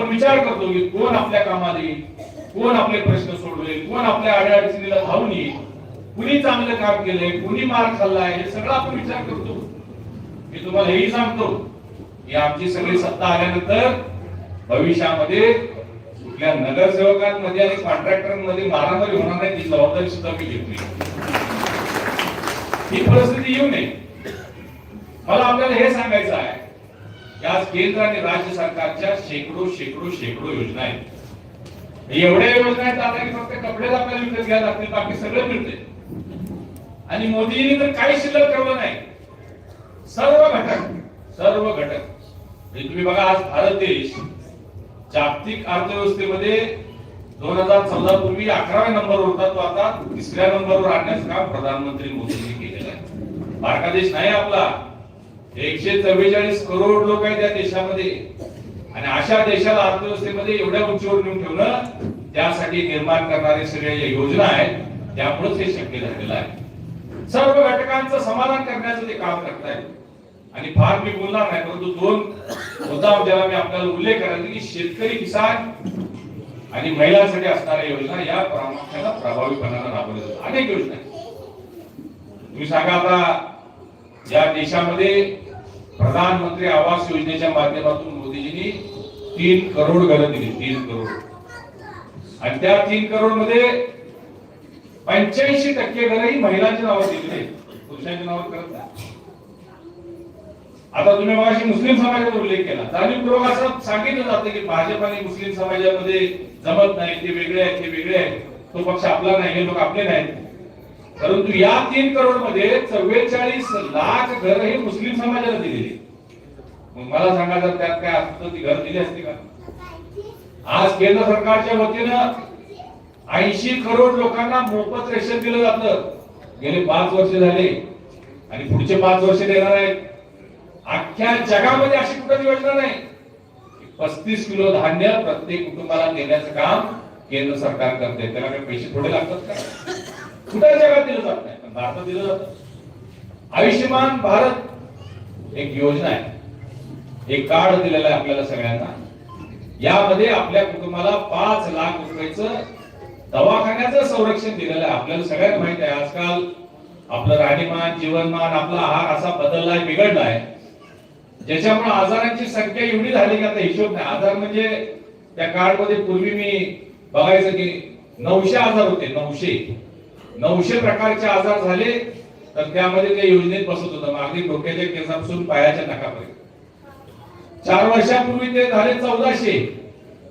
आपण विचार करतो की कोण आपल्या कामात येईल? कोण आपले प्रश्न सोडवेल? कोण आपल्या अडचणीला धावून येईल? कुणी चांगलं काम केलंय? कुणी मार खाल्लाय? हे सगळं आपण विचार करतो. मी तुम्हाला हेही सांगतो की आमची सगळी सत्ता आल्यानंतर भविष्यामध्ये कुठल्या नगरसेवकांमध्ये आणि कॉन्ट्रॅक्टरांमध्ये मारामारी होणार नाही ती जबाबदारी सुद्धा मी घेतली. ही परिस्थिती येऊ नये. मला आपल्याला हे सांगायचं आहे आज केंद्र आणि राज्य सरकारच्या शेकडो शेकडो शेकडो योजना आहेत. एवढ्या योजना आहेत आता की फक्त कपडेच आपल्याला विकत घ्यायला लागतील बाकी सगळं मिळते आणि मोदींनी तर काही शिल्लक ठेवलं नाही. सर्व घटक सर्व घटक. म्हणजे तुम्ही बघा आज भारत देश जागतिक अर्थव्यवस्थेमध्ये दोन हजार चौदा पूर्वी अकराव्या नंबरवर होता तो आता तिसऱ्या नंबरवर आणण्याचं काम प्रधानमंत्री मोदींनी केलेलं आहे. बारका देश नाही आपला. एकशे चव्वेचाळीस करोड लोक आहेत त्या देशामध्ये. आणि अशा देशाला अर्थव्यवस्थेमध्ये एवढ्या उंचीवर नेऊन ठेवणं त्यासाठी निर्माण करणारे सगळ्या ज्या योजना आहेत त्यामुळेच हे शक्य झालेलं आहे. सर्व घटकांचं समाधान करण्याचं ते काम करतायत. आणि फार मी बोलणार नाही परंतु दोन मुद्दा ज्याला मी आपल्याला उल्लेख करायचा की शेतकरी किसान आणि महिलांसाठी असणाऱ्या योजना या प्रामुख्यानं प्रभावीपणानं राबवल्या जातात. अनेक योजना आहेत. तुम्ही सांगा आता या देशामध्ये प्रधानमंत्री आवास योजनेच्या माध्यमातून मोदीजींनी तीन करोड घरं दिली तीन करोड. आणि त्या तीन करोडमध्ये पंच्याऐंशी टक्के घरं ही महिलांच्या नावावर दिली पुरुषांच्या नावावर करत नाही. आता तुम्ही मगाशी मुस्लिम समाजाचा उल्लेख केला. जाणीवपूर्वक असं सांगितलं जातं की भाजप आणि मुस्लिम समाजामध्ये जमत नाही ते वेगळे आहेत ते वेगळे आहेत. तो पक्ष आपला नाही हे लोक आपले नाहीत. परंतु या तीन करोडमध्ये चव्वेचाळीस लाख घर हे मुस्लिम समाजाला दिलेली मग मला सांगा जर त्यात काय असतं ती घर दिली असती का? आज केंद्र सरकारच्या वतीनं ऐंशी करोड लोकांना मोफत रेशन दिलं जात. गेले पाच वर्ष झाले आणि पुढचे पाच वर्ष देणार आहेत. अख्ख्या जगामध्ये अशी कुठं योजना नाही. पस्तीस किलो धान्य प्रत्येक कुटुंबाला देण्याचं काम केंद्र सरकार करते. त्याला काही पैसे थोडे लागतात का? इतर जगात दिलं जात नाही? पण भारतात दिलं जात. आयुष्यमान भारत एक योजना आहे. एक कार्ड दिलेलं आहे आपल्याला सगळ्यांना. यामध्ये आपल्या कुटुंबाला पाच लाख रुपयाचं दवाखान्याचं संरक्षण दिलेलं आहे. आपल्याला सगळ्यात माहीत आहे. आजकाल आपलं राहणीमान जीवनमान आपला आहार असा बदललाय बिघडलाय ज्याच्यामुळे आजारांची संख्या एवढी झाली की आता हिशोब नाही. आजार म्हणजे त्या कार्डमध्ये पूर्वी मी बघायचं की नऊशे आजार होते नऊशे. नऊशे प्रकारचे आजार झाले तर त्यामध्ये त्या योजनेत बसत होतं. मागणी डोक्याच्या केसापासून पायाच्या नखापर्यंत चार वर्षापूर्वी ते झाले चौदाशे.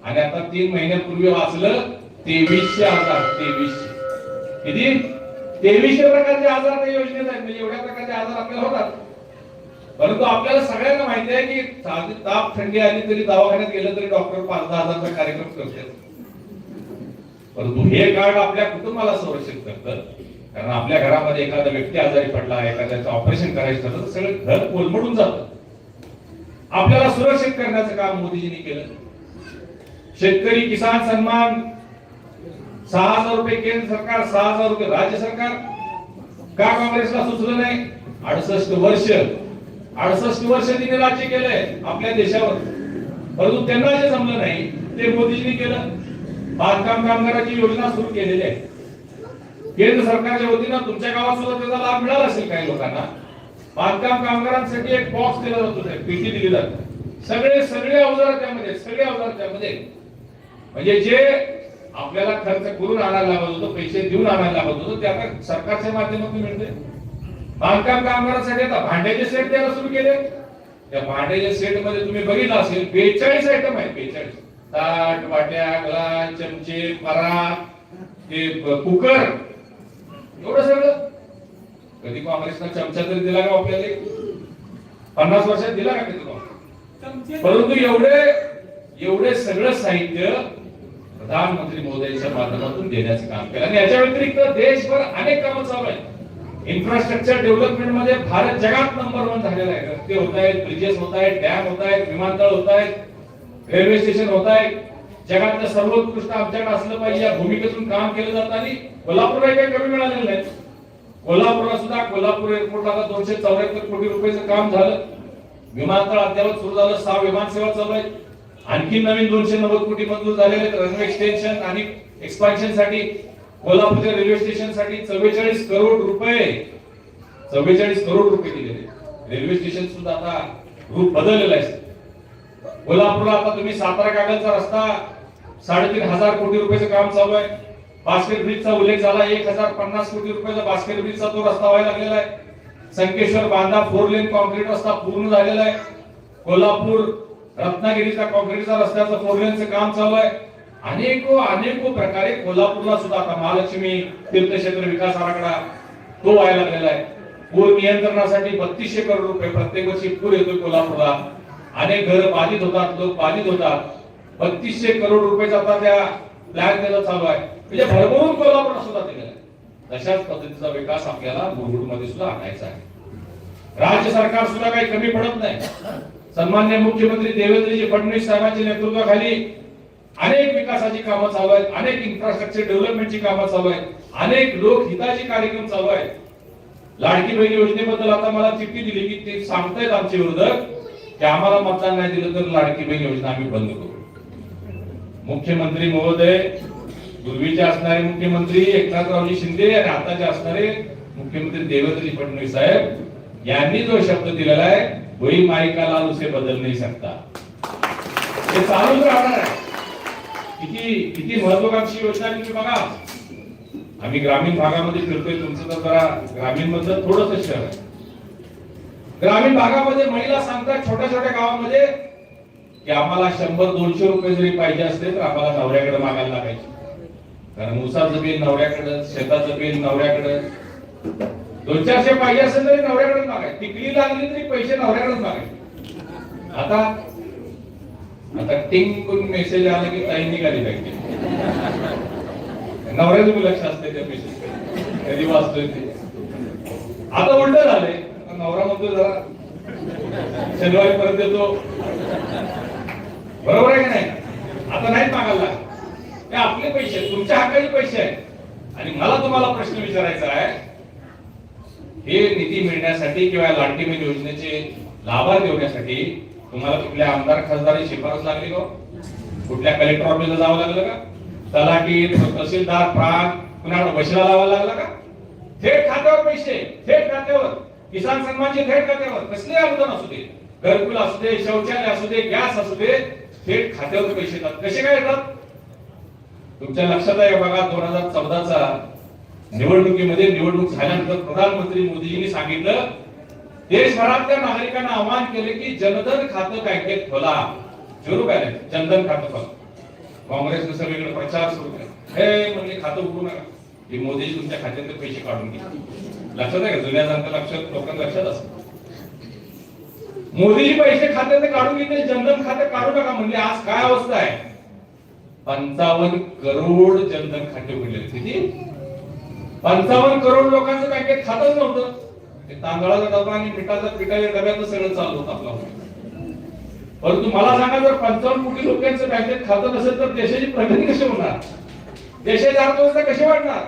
आणि आता तीन महिन्यापूर्वी वाचलं तेवीसशे आजार तेवीसशे. किती? तेवीसशे प्रकारचे आजार त्या योजनेत आहेत. म्हणजे एवढ्या प्रकारचे आजार आपल्याला होतात. परंतु आपल्याला सगळ्यांना माहिती आहे की साधी ताप थंडी आली तरी दवाखान्यात गेलं तरी डॉक्टर पाच दहा हजारचा कार्यक्रम करतात. परंतु हे कार्ड आपल्या कुटुंबाला संरक्षित करतं. कारण आपल्या घरामध्ये एखादा व्यक्ती आजारी पडला एखाद्याचं ऑपरेशन करायचं झालं तर सगळं घर कोलमडून जात. आपल्याला सुरक्षित करण्याचं काम मोदीजींनी केलं. शेतकरी किसान सन्मान सहा हजार रुपये केंद्र सरकार सहा हजार रुपये राज्य सरकार. का काँग्रेसला सुचलं नाही? अडसष्ट वर्ष अडसष्ट वर्ष तिने राज्य केलंय आपल्या देशावर. परंतु त्यांना जे जमलं नाही ते मोदीजींनी केलं. बांधकाम कामगाराची योजना सुरू केलेली आहे. केंद्र सरकारच्या वतीनं तुमच्या गावात सुद्धा त्याचा लाभ मिळाला असेल काही लोकांना. बांधकाम कामगारांसाठी एक बॉक्स दिला जातो पेटी दिली. जाते सगळे सगळे अवजार त्यामध्ये सगळे अवजार त्यामध्ये. म्हणजे जे आपल्याला खर्च करून आणायला लागत होतो पैसे देऊन आणायला लागत होतो ते आता सरकारच्या माध्यमातून मिळते बांधकाम कामगारांसाठी आता भांड्याचे सेट द्यायला सुरू केले. त्या भांड्याच्या सेटमध्ये तुम्ही बघितलं असेल बेचाळीस आयटम आहे बेचाळीस. ताट वाट्या ग्लास चमचे परात ते कुकर. एवढं सगळं. कधी काँग्रेसनं चमचा तरी दिला का आपल्याला? पन्नास वर्षात दिला का कधी परंतु एवढे एवढे सगळं साहित्य प्रधानमंत्री मोदींच्या माध्यमातून देण्याचं काम केलं. आणि याच्या व्यतिरिक्त देशभर अनेक कामं चालू आहेत. इन्फ्रास्ट्रक्चर डेव्हलपमेंटमध्ये भारत जगात नंबर वन झालेला आहे. रस्ते होत आहेत ब्रिजेस होत आहेत डॅम होत आहेत विमानतळ होत आहेत. रेल्वे स्टेशन होत आहे. जगातलं सर्वोत्कृष्ट आमच्याकडे असलं पाहिजे या भूमिकेतून काम केलं जातं आणि कोल्हापूरला काही कमी मिळालेलं नाही. कोल्हापूरला सुद्धा कोल्हापूर एअरपोर्टला आता दोनशे चौऱ्याहत्तर कोटी रुपयाचं काम झालं. विमानतळ अद्यावत सुरू झालं सहा विमानसेवा चालू आहेत. आणखी नवीन दोनशे नव्वद कोटी मंजूर झालेले रनवे एक्सटेन्शन आणि एक्सपान्शनसाठी कोल्हापूरच्या रेल्वे स्टेशनसाठी चव्वेचाळीस करोड रुपये चव्वेचाळीस करोड रुपये दिलेले रेल्वे स्टेशन सुद्धा आता रूप बदललेलं आहे. कोल्हापूरला आता तुम्ही सातारा कागलचा रस्ता साडेतीन हजार कोटी रुपयाचं काम चालू आहे. बास्केट ब्रिजचा उल्लेख झाला एक हजार पन्नास कोटी रुपयाचा बास्केट ब्रिजचा तो रस्ता व्हायला लागलेला आहे. संकेश्वर बांधा फोर लेन कॉन्क्रीट रस्ता पूर्ण झालेला आहे. कोल्हापूर रत्नागिरीचा कॉन्क्रीटचा रस्त्याचं फोर लेनचं काम चालू आहे. अनेको अनेको प्रकारे कोल्हापूरला सुद्धा आता महालक्ष्मी तीर्थक्षेत्र विकास आराखडा तो व्हायला लागलेला आहे. पूर नियंत्रणासाठी बत्तीसशे करोड रुपये प्रत्येक वर्षी पूर येतोय कोल्हापूरला. अनेक घर बाधित होतात लोक बाधित होतात. बत्तीसशे करोड रुपयाचा आता त्या प्लॅन त्याचा चालू आहे. म्हणजे भरभरून कोल्हापूर सुद्धा दिलेला तशाच पद्धतीचा विकास आपल्याला मुरगुडमध्ये सुद्धा आणायचा आहे. राज्य सरकार सुद्धा काही कमी पडत नाही. सन्मान्य मुख्यमंत्री देवेंद्रजी फडणवीस साहेबांच्या नेतृत्वाखाली अनेक विकासाची कामं चालू आहेत. अनेक इन्फ्रास्ट्रक्चर डेव्हलपमेंटची कामं चालू आहेत. अनेक लोकहिताचे कार्यक्रम चालू आहेत. लाडकी बहीण योजनेबद्दल आता मला चिठ्ठी दिली की ते सांगतायत आमचे विरोधक. की आम्हाला मतदान नाही दिलं तर लाडकी बहीण योजना आम्ही बंद करू. मुख्यमंत्री महोदय पूर्वीचे असणारे मुख्यमंत्री एकनाथरावजी शिंदे आणि आताचे असणारे मुख्यमंत्री देवेंद्रजी फडणवीस साहेब यांनी जो शब्द दिलेला आहे वही माईका लाल उसे बदल नाही सकता. हे चालूच राहणार आहे. किती किती महत्वाकांक्षी योजना तुम्ही बघा. आम्ही ग्रामीण भागामध्ये फिरतोय तुमचं तर जरा ग्रामीण मधलं थोडस शहर आहे. ग्रामीण भागामध्ये महिला सांगतात छोट्या छोट्या गावामध्ये की आम्हाला शंभर दोनशे रुपये जरी पाहिजे असले तर आम्हाला नवऱ्याकडे मागायला लागायचे. कारण उसाचं बिल नवऱ्याकडे शेताचं बिल नवऱ्याकडे. दोन चारशे पाहिजे असेल तरी नवऱ्याकडे मागायचे. टिकली लागली तरी पैसे नवऱ्याकडेच मागायचे. आता आता टिंग करून मेसेज आला की ताई निघाली पाहिजे नवऱ्याचं बी लक्ष असते त्या मेसेज कधी वाचतोय ते. आता उलट झालंय. नवरा म्हणतो जरा. शनिवारी परत येतो. बरोबर आहे की नाही? आता नाही मागायला हे आपले पैसे आहेत, तुमच्या हक्काचे पैसे आहेत. आणि मला तुम्हाला प्रश्न विचारायचा आहे. हे निधी मिळण्यासाठी किंवा लाडकी बहीण योजनेचे लाभार्थ होण्यासाठी तुम्हाला कुठल्या आमदार खासदारी शिफारस लागली का हो? कुठल्या कलेक्टर ऑफिसला जावं लागलं का? तलाठी तहसीलदार प्रांत कुणाला बशीला लावायला लागला का? थेट खात्यावर पैसे थेट खात्यावर. किसान सन्मानचे थेट खात्यावर कसले अनुदान असू दे? घरकुल असू दे शौचालय असू दे गॅस असू दे थेट खात्यावर पैसे येतात. कसे काय येतात? तुमच्या लक्षात आहे बघा दोन हजार चौदाचा निवडणुकीमध्ये निवडणूक झाल्यानंतर प्रधानमंत्री मोदीजींनी सांगितलं देशभरातल्या नागरिकांना आवाहन केले की जनधन खातं बँकेत खोला. झिरो बॅलन्स जनधन खातं खोला. काँग्रेसनं सगळीकडे प्रचार सुरू केला. हे म्हणजे खातं उघडू नका. हे मोदीजी तुमच्या खात्यातले पैसे काढून घ्या लक्षात आहे का? जुन्या जनता लक्षात लोकांना लक्षात असत. मोदीजी पैसे खात्यात काढून घेतले जनधन खाते काढू नका म्हणजे आज काय अवस्था आहे? पंचावन्न करोड जनधन खाते उघडले किती पंचावन्न करोड लोकांचं बँकेत खातच नव्हतं. ते तांदळाचा डबा आणि पिठाचा पिठाच्या डब्यात सगळं चालू होतं आपला परंतु मला सांगा जर पंचावन्न कोटी लोकांचं बँकेत खातं नसेल तर देशाची प्रगती कशी होणार? देशाची अर्थव्यवस्था कशी वाढणार?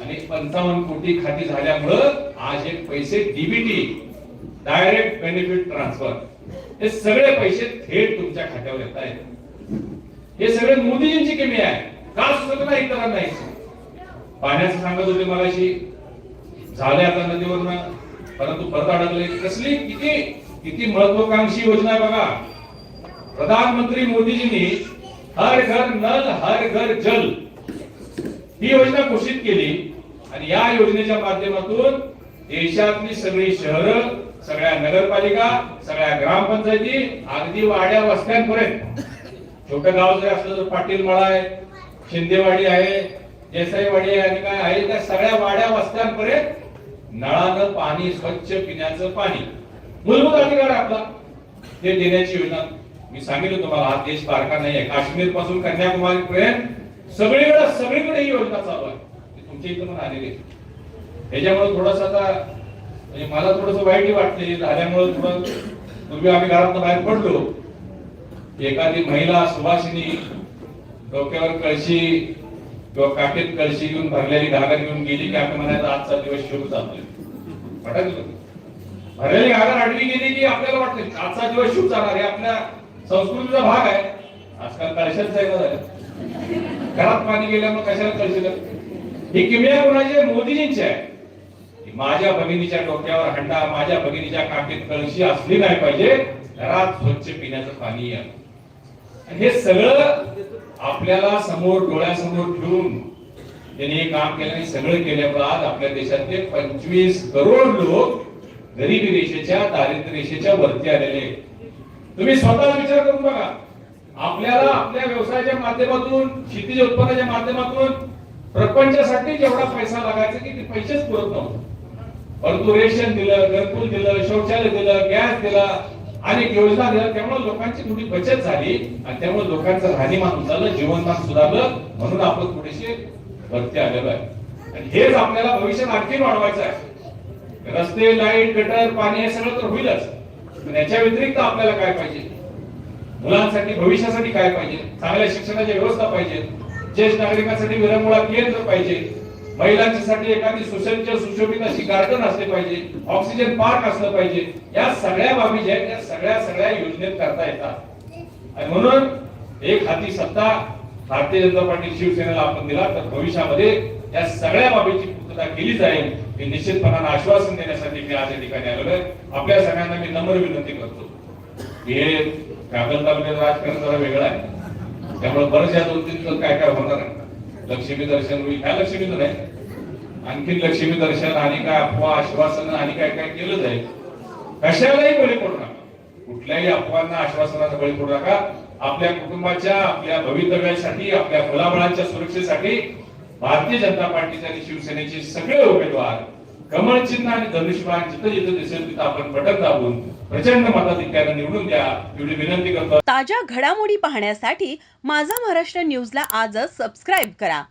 आणि पंचावन्न कोटी खाती झाल्यामुळं आज हे पैसे डीबीटी डायरेक्ट बेनिफिट ट्रान्सफर हे सगळे पैसे थेट तुमच्या खात्यावर येत आहेत. हे सगळे मोदीजींची कमी आहे. का सुचत नाही इतरांना नाही पाण्याचं सांगत होते मगाशी झाले आता नदीवरनं परंतु परत अडकले. कसली किती किती महत्वाकांक्षी योजना आहे बघा. प्रधानमंत्री मोदीजींनी हर घर नल हर घर जल ही योजना घोषित केली आणि या योजनेच्या माध्यमातून देशातली सगळी शहरं सगळ्या नगरपालिका सगळ्या ग्रामपंचायती अगदी वाड्या वस्त्यांपर्यंत. छोटं गाव जर असलं तर पाटीलमाळा आहे शिंदेवाडी आहे देसाईवाडी आहे आणि काय आहे त्या सगळ्या वाड्या वस्त्यांपर्यंत नळानं पाणी स्वच्छ पिण्याचं पाणी. मूलभूत अधिकार आपला. ते देण्याची योजना. मी सांगितलं तुम्हाला हा देश बारका नाही आहे. काश्मीरपासून कन्याकुमारी पर्यंत सगळीकडे सगळीकडे ही योजना चालू आहे. तुमच्या इथं पण आलेली आहे. त्याच्यामुळे थोडस आता म्हणजे मला थोडस वाईटही वाटते झाल्यामुळे थोडं पूर्वी आम्ही घरात बाहेर पडलो. एखादी महिला सुभाषिनी डोक्यावर कळशी किंवा काकेत कळशी घेऊन भरलेली घागर घेऊन गेली की आपण म्हणायचं आजचा दिवस शुभ चालतोय. वाटायचं भरलेली घागर आडवी गेली की आपल्याला वाटते आजचा दिवस शुभ चालणार हे आपल्या संस्कृतीचा भाग आहे. आजकाल कळशाच आहे. झालं घरात पाणी गेल्यामुळे कशाला कळशी हे किमया कोणाचे मोदीजींचे आहे. माझ्या भगिनीच्या डोक्यावर हंडा माझ्या भगिनीच्या काकेत कळशी असली नाही पाहिजे घरात स्वच्छ पिण्याचं पाणी या. आणि हे सगळं आपल्याला समोर डोळ्यासमोर ठेवून त्यांनी हे काम केलं आणि सगळं केल्यामुळे आज आपल्या देशातले पंचवीस करोड लोक गरिबी रेषेच्या दारिद्र्य रेषेच्या वरती आलेले आहेत. तुम्ही स्वतः विचार करून बघा. आपल्याला आपल्या व्यवसायाच्या माध्यमातून शेतीच्या उत्पन्नाच्या माध्यमातून प्रपंचासाठी जेवढा पैसा लागायचा की ते पैसेच पुरत नव्हते. परंतु रेशन दिलं घरकुल दिलं शौचालय दिलं गॅस दिला अनेक योजना दिल्या. त्यामुळे लोकांची थोडी बचत झाली आणि त्यामुळे लोकांचं राहणीमान झालं जीवनमान सुधारलं म्हणून आपण थोडेसे वरती आलेलो आहे. आणि हेच आपल्याला भविष्यात आणखी वाढवायचं आहे. रस्ते लाइट गटर पाणी हे सगळं तर होईलच. पण याच्या व्यतिरिक्त आपल्याला काय पाहिजे? मुलांसाठी भविष्यासाठी काय पाहिजे? चांगल्या शिक्षणाची व्यवस्था पाहिजे. ज्येष्ठ नागरिकांसाठी विरंगुळा केंद्र पाहिजे. महिलांच्यासाठी एखादी सुसज्ज सुशोभित अशी गार्डन असले पाहिजे. ऑक्सिजन पार्क असलं पाहिजे. या सगळ्या बाबी ज्या आहेत त्या सगळ्या सगळ्या योजनेत करता येतात. आणि म्हणून एक हाती सत्ता भारतीय जनता पार्टी शिवसेनेला आपण दिला तर भविष्यामध्ये या सगळ्या बाबीची पूर्तता केली जाईल हे निश्चितपणाने आश्वासन देण्यासाठी मी आज या ठिकाणी आलेलो आहे. आपल्या सगळ्यांना मी नम्र विनंती करतो. हे कागल तालुक्यात राजकारण जरा वेगळं आहे. त्यामुळे बरेच या दोन तीन काय काय होणार आहे. लक्ष्मी दर्शन होईल. काय लक्ष्मी तर नाही. आणखी लक्ष्मी दर्शन आणि काय अफवा आश्वासन आणि काय काय केलं जाईल कशालाही बळी पडू नका. कुठल्याही अफवांना आश्वासनाचा बळी पडू नका. आपल्या कुटुंबाच्या आपल्या भवितव्यासाठी आपल्या मुलाबळांच्या सुरक्षेसाठी भारतीय जनता पार्टीचे आणि शिवसेनेचे सगळे उमेदवार कमळ चिन्ह आणि धनुष्यबाण जिथं जिथं दिसेल तिथं आपण बटन दाबून प्रचंड मताधिक्यानं निवडून द्या एवढी विनंती करतो. ताज्या घडामोडी पाहण्यासाठी माझा महाराष्ट्र न्यूजला आजच सबस्क्राईब करा.